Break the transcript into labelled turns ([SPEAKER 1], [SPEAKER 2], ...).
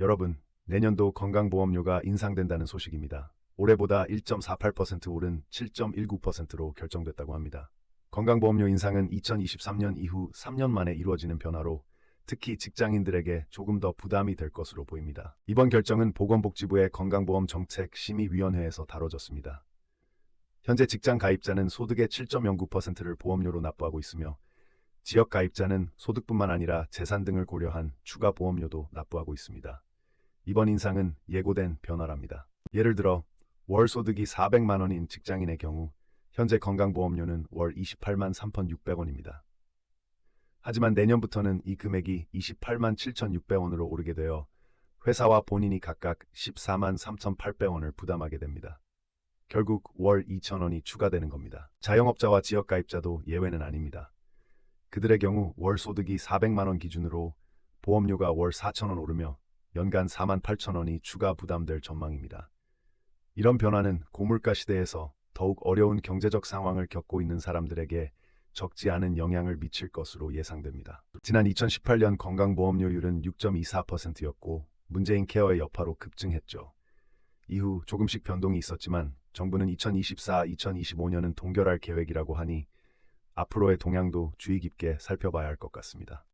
[SPEAKER 1] 여러분, 내년도 건강보험료가 인상된다는 소식입니다. 올해보다 1.48% 오른 7.19%로 결정됐다고 합니다. 건강보험료 인상은 2023년 이후 3년 만에 이루어지는 변화로 특히 직장인들에게 조금 더 부담이 될 것으로 보입니다. 이번 결정은 보건복지부의 건강보험 정책 심의위원회에서 다뤄졌습니다. 현재 직장 가입자는 소득의 7.09%를 보험료로 납부하고 있으며 지역 가입자는 소득뿐만 아니라 재산 등을 고려한 추가 보험료도 납부하고 있습니다. 이번 인상은 예고된 변화랍니다. 예를 들어 월 소득이 400만 원인 직장인의 경우 현재 건강보험료는 월 28만 3,600원입니다. 하지만 내년부터는 이 금액이 28만 7,600원으로 오르게 되어 회사와 본인이 각각 14만 3,800원을 부담하게 됩니다. 결국 월 2,000원이 추가되는 겁니다. 자영업자와 지역가입자도 예외는 아닙니다. 그들의 경우 월 소득이 400만 원 기준으로 보험료가 월 4,000원 오르며 연간 4만 8천 원이 추가 부담될 전망입니다. 이런 변화는 고물가 시대에서 더욱 어려운 경제적 상황을 겪고 있는 사람들에게 적지 않은 영향을 미칠 것으로 예상됩니다. 지난 2018년 건강보험료율은 6.24%였고 문재인 케어의 여파로 급증했죠. 이후 조금씩 변동이 있었지만 정부는 2024, 2025년은 동결할 계획이라고 하니 앞으로의 동향도 주의 깊게 살펴봐야 할 것 같습니다.